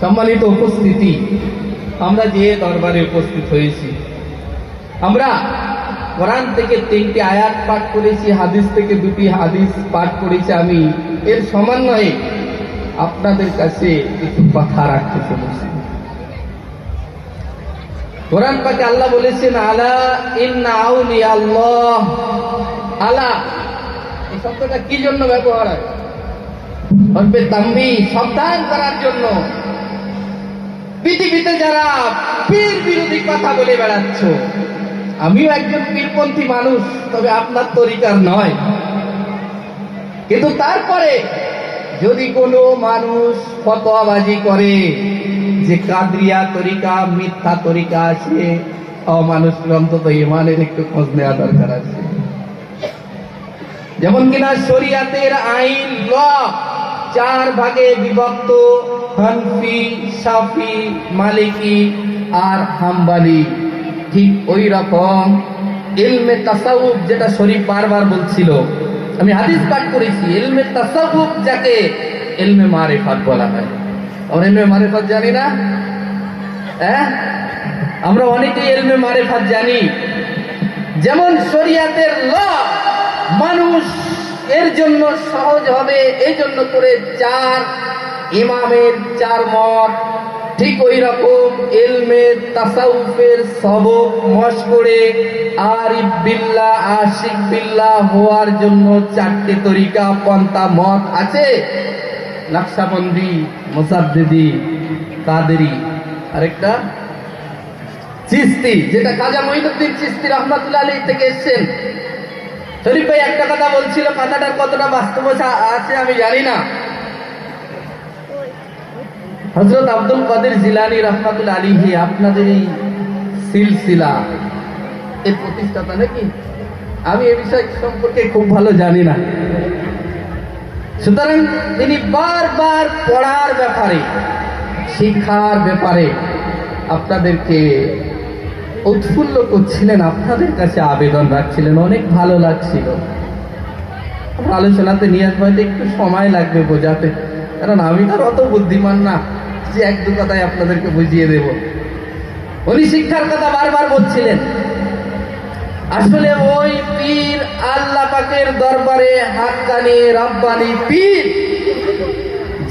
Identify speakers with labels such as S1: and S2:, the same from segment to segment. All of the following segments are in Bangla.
S1: সম্মানিত উপস্থিতি। আমরা যে দরবারে উপস্থিত হয়েছি, আমরা কোরআন থেকে তিনটি আয়াত পাঠ করেছি, হাদিস থেকে দুটি হাদিস পাঠ করেছি আমি। এর সমন্বয়ে আপনাদের কাছে কিছু কথা রাখতে চলেছি। কোরআন পাকে আল্লাহ বলেছেন, আলা ইন্না আউলি আল্লাহ। আলা, এই শব্দটা কি জন্য ব্যবহার হয়? হরবে তাম্বি সাবধান করার জন্য। পৃথিবীতে যারা পীর বিরোধী কথা বলে বেড়াচ্ছ, আমিও একজন পীরপন্থী মানুষ, তবে আপনার তরিকার নয়। কিন্তু তারপরে যদি কোনো মানুষ ফতোয়াবাজি করে যে কাদরিয়া তরিকা, মিথ্যা তরিকা আছে মানুষের অন্তত ইমানের একটু খোঁজ নেওয়া দরকার আছে। যেমন কিনা শরিয়াতের আইন ল চার ভাগে বিভক্ত হানফি, সাফি, মালিকি আর হাম্বালি। ঠিক ওই রকম ইলমে তাসাউফ যেটা শরীফ বারবার বলছিল। আমি হাদিস পাঠ করেছি, ইলমে তাসাউফ যাকে ইলমে মারিফাত বলা হয়। আমরা ইলমে মারিফাত জানি না? হ্যাঁ? আমরা অনেকেই ইলমে মারিফাত জানি। যেমন শরিয়াতের ল, মানুষ এর জন্য সহজ হবে, এই জন্য করে চার ইমামের চার মত। ঠিক ওই রকম এলমের তাসাউফের সবক মশ করে আর বিল্লা, আশিক বিল্লা হওয়ার জন্য চারটে তরিকা, পন্থা মত আছে। নকশাবন্দি, মোসাদ্দিদি, কাদেরি, আরেকটা চিস্তি, যেটা কাজা মহিনুদ্দিন চিস্তি রহমতুল্লাহ আলী থেকে এসছেন। শরীফ ভাই একটা কথা বলছিল, কথাটার কতটা বাস্তবতা আছে আমি জানি না। হজরত আব্দুল কাদের জিলানি রহমাতুল আলী হে আপনাদের এই সিলসিলা, এর প্রতিষ্ঠাতা নাকি? আমি এ বিষয় সম্পর্কে খুব ভালো জানি না। সুতরাং তিনি বারবার পড়ার ব্যাপারে, শিক্ষার ব্যাপারে আপনাদেরকে উৎফুল্ল করছিলেন, আপনাদের কাছে আবেদন রাখছিলেন, অনেক ভালো লাগছিল। আলোচনাতে নিয়ে আসব হয়তো একটু সময় লাগবে বোঝাতে, কারণ আমি তো অত বুদ্ধিমান না যে এক দু কথায় আপনাদেরকে বুঝিয়ে দেব। উনি শিক্ষার কথা বারবার বলছিলেন। আসলে ওই পীর আল্লাহ পাকের দরবারে হাক্কানি, রব্বানি পীর।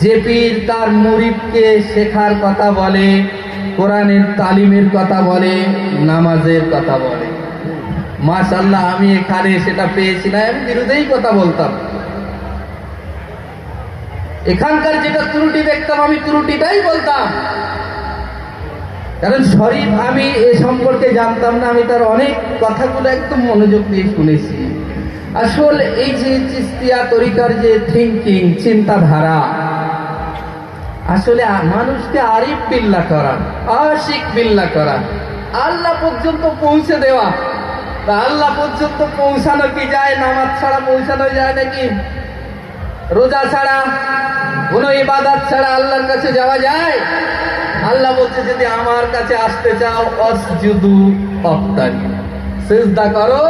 S1: যে পীর তার মুরিদকে শেখার কথা বলে কোরআনের তালিমের কথা বলে, নামাজের কথা বলে। মাশাল্লাহ আমি এখানে সেটা পেয়েছি না, আমি বিরুদ্ধেই কথা বলতাম। এখানকার যেটা ত্রুটি দেখতাম, আমি ত্রুটিটাই বলতাম। কারণ শরীফ আমি এ সম্পর্কে জানতাম না, আমি তার অনেক কথাগুলো একদম মনোযোগ দিয়ে শুনেছি। আসল এই যে চিস্তিয়া তরিকার যে থিঙ্কিং চিন্তাধারা আসলে মানুষকে আরিফ বিল্লা করা, আশিক বিল্লা করা। আল্লাহ পর্যন্ত পৌঁছে দেওয়া। তা আল্লাহ পর্যন্ত পৌঁছানো কি যায়? নামাজ ছাড়া পৌঁছানো যায় নাকি? রোজা ছাড়া, কোন ইবাদত ছাড়া আল্লাহর কাছে যাওয়া যায়? আল্লাহ বলছে, যদি আমার কাছে আসতে চাও, অসজুদু অফতারি। সেজদা করো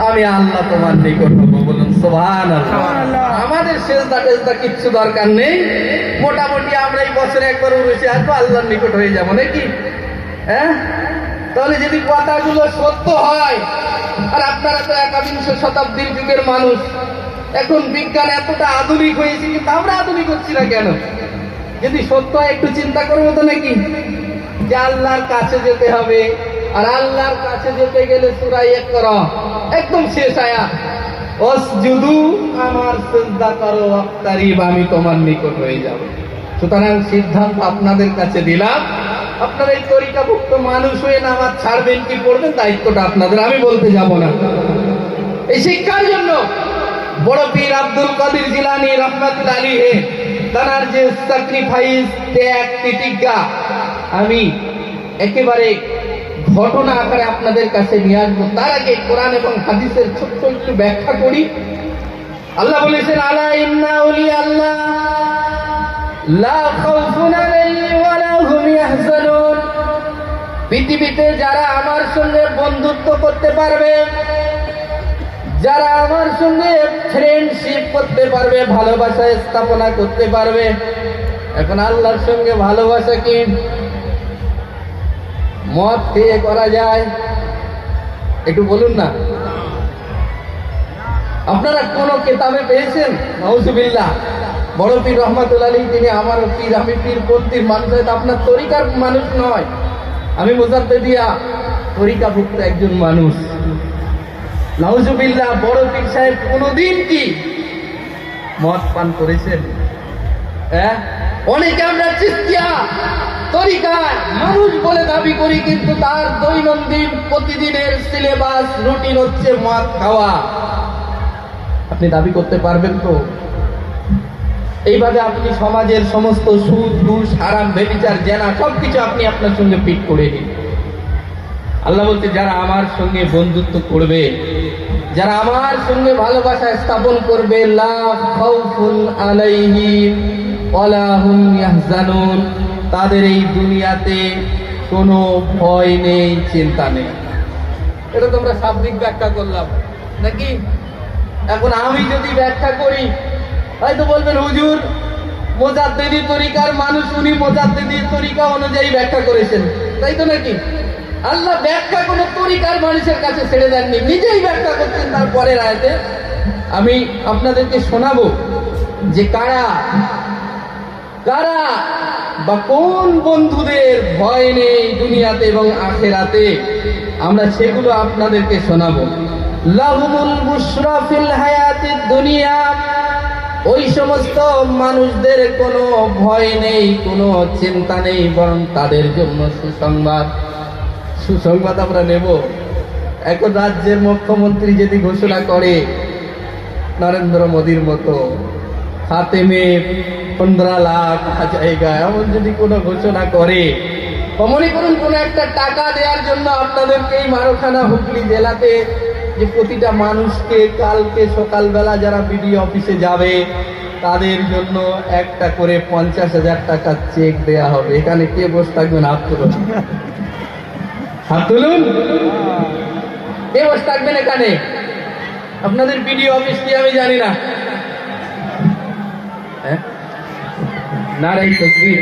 S1: আমি আল্লাহ তোমার নিকট হব বলুন সোভান আমাদের সেজদা টেজদা কিচ্ছু দরকার নেই। মোটামুটি আমরা এই বছরে একবার উড়েছি আসব আল্লাহর নিকট হয়ে যাব নাকি? হ্যাঁ? তাহলে যদি কথাগুলো সত্য হয় আর আপনারা তো একাবিংশ শতাব্দীর যুগের মানুষ এখন বিজ্ঞান এতটা আধুনিক হয়েছে কিন্তু আমরা আধুনিক হচ্ছি না কেন? যদি সত্য হয় একটু চিন্তা করব তো নাকি? যে আল্লাহর কাছে যেতে হবে আর আল্লাহর কাছে যেতে গেলে সুরাই এক কর। একদম শেষ আয়া। অসজুদু আমার শ্রদ্ধা করো অক্তারিব আমি তোমার নিকট হয়ে যাব। সুতরাং সিদ্ধান্ত আপনাদের কাছে দিলাম। আপনারা এই তরিকাভুক্ত মানুষ হয়ে নামাজ ছাড়বেন, কি পড়বেন, দায়িত্বটা আপনাদের, আমি বলতে যাব না। এই শিক্ষার জন্য বড় পীর আব্দুল কাদির জিলানি রহমাতুল আলী হে তার যে স্যাক্রিফাইস ত্যাগ তিতিজ্ঞা আমি একেবারে ঘটনা আকারে আপনাদের কাছে নিয়ে আসব। তার আগে কোরআন এবং হাদিসের ছোট্ট একটু ব্যাখ্যা করি। আল্লাহ বলেছেন, আলা ইন্না আল্লাহ পৃথিবীতে যারা আমার সঙ্গে বন্ধুত্ব করতে পারবে, যারা আমার সঙ্গে ফ্রেন্ডশিপ করতে পারবে, ভালোবাসা স্থাপনা করতে পারবে, এখন আল্লাহর সঙ্গে ভালোবাসা কি? মদ খেয়ে করা যায়। একটু বলুন না। আপনারা কোন কেতাবে পেয়েছেন? নওজুবিল্লাহ বড় পীর রহমাতুল আলী তিনি আমার পীর, আমি পীর, পন্থীর মানুষ হয়তো আপনার তরিকার মানুষ নয়। আমি বোঝাতে দিয়া তরিকাভুক্ত একজন মানুষ। নওজুবিল্লাহ বড় পীর সাহেব কোনোদিন কি মদ পান করেছেন? হ্যাঁ? অনেকে আমরা চিস্তিয়া তরিকায় মানুষ বলে দাবি করি, কিন্তু তার দৈনন্দিন প্রতিদিনের সিলেবাস, রুটিন হচ্ছে মদ খাওয়া। আপনি দাবি করতে পারবেন তো? এইভাবে আপনি সমাজের সমস্ত সুদ, ঘুষ, হারাম বেবিচার জেনা, সবকিছু আপনি আপনার সঙ্গে পিট করে নিন। আল্লাহ বলতে যারা আমার সঙ্গে বন্ধুত্ব করবে, যারা আমার সঙ্গে ভালোবাসা স্থাপন করবে লা খাউফুন আলাইহিম। ওয়ালা হুম ইয়াহজানুন, তাদের এই দুনিয়াতে কোনো ভয় নেই, চিন্তা নেই। এটা তোমরা শাব্দিক ব্যাখ্যা করলাম। নাকি? এখন আমি যদি ব্যাখ্যা করি হয়তো বলবেন, হুজুর, মোজাদ্দেদি তরিকার মানুষ, উনি মোজাদ্দেদি তরিকা অনুযায়ী ব্যাখ্যা করেছেন। তাই তো নাকি? আল্লাহ ব্যাখ্যা কোন তরিকার মানুষের কাছে ছেড়ে দেননি, নিজেই ব্যাখ্যা করছেন তার পরের আয়াতে। আমি আপনাদেরকে শোনাবো যে কারা কারা বা কোন বন্ধুদের ভয় নেই দুনিয়াতে এবং আখেরাতে, আমরা সেগুলো আপনাদেরকে শোনাবো। লাহুমুল মুশরাফিল হায়াতিদ দুনিয়া, ওই সমস্ত মানুষদের কোনো ভয় নেই, কোনো চিন্তা নেই, বরং তাদের জন্য সুসংবাদ। সুসংবাদ আমরা নেব। এখন রাজ্যের মুখ্যমন্ত্রী যদি ঘোষণা করে, নরেন্দ্র মোদীর মতো হাতে মেয়ে পনেরো লাখ জায়গা এমন যদি কোনো ঘোষণা করে মনে করুন কোনো একটা টাকা দেওয়ার জন্য আপনাদেরকে এই মারোখানা হুগলি জেলাতে যে প্রতিটা মানুষকে কালকে সকালবেলা যারা বিডিও অফিসে যাবে, তাদের জন্য একটা করে পঞ্চাশ হাজার টাকা চেক দেয়া হবে। এখানে কে বসে থাকবেন হাত তুলুন। হাত তুলুন। কে বসে থাকবেন এখানে? আপনাদের বিডিও অফিস কি আমি জানি না। নারাই তকবীর